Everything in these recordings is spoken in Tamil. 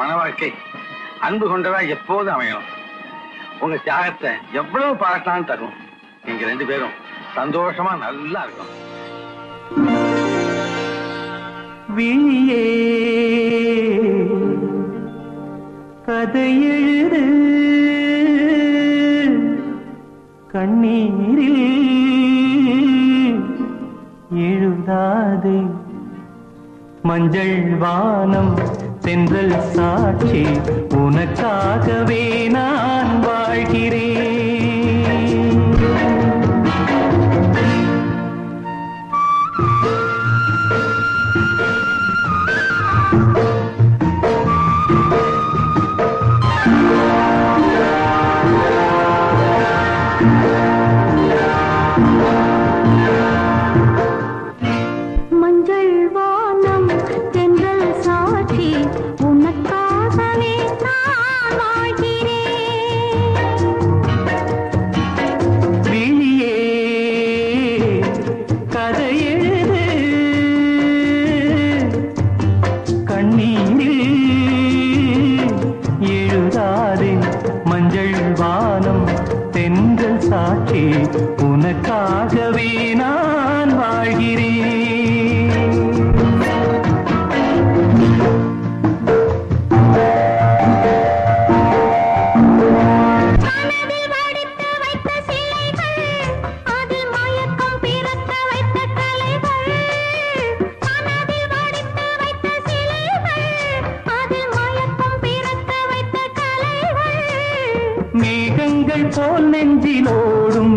மன வாழ்க்கை அன்பு கொண்டதா எப்போது அமையும் உங்க தியாகத்தை எவ்வளவு பாராட்டலாம் தரும் நீங்க ரெண்டு பேரும் சந்தோஷமா நல்லா இருக்கும் விழியே கதை எழுது. கண்ணீரில் எழுதாதே மஞ்சள் வானம் தென்றல் சாட்சி உனக்காகவே நான் வாழ்கிறேன். காட்சி உனக்காகவே நான் போல் நெஞ்சிலோடும்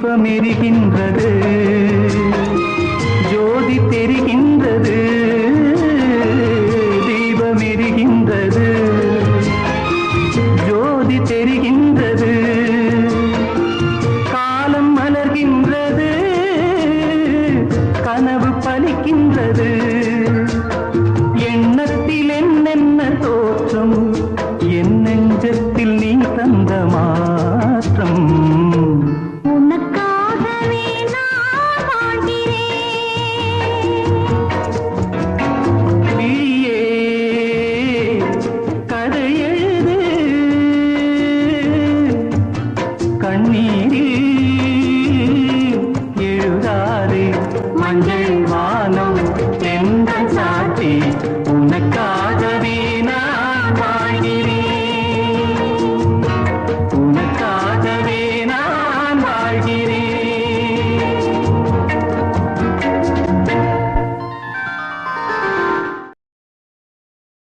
தீபமெரிகின்றது. ஜோதி தெரிகின்றது. தீபமெரிகின்றது. ஜோதி தெரிகின்றது. காலம் மலர்கின்றது. கனவு பலிக்கின்றது.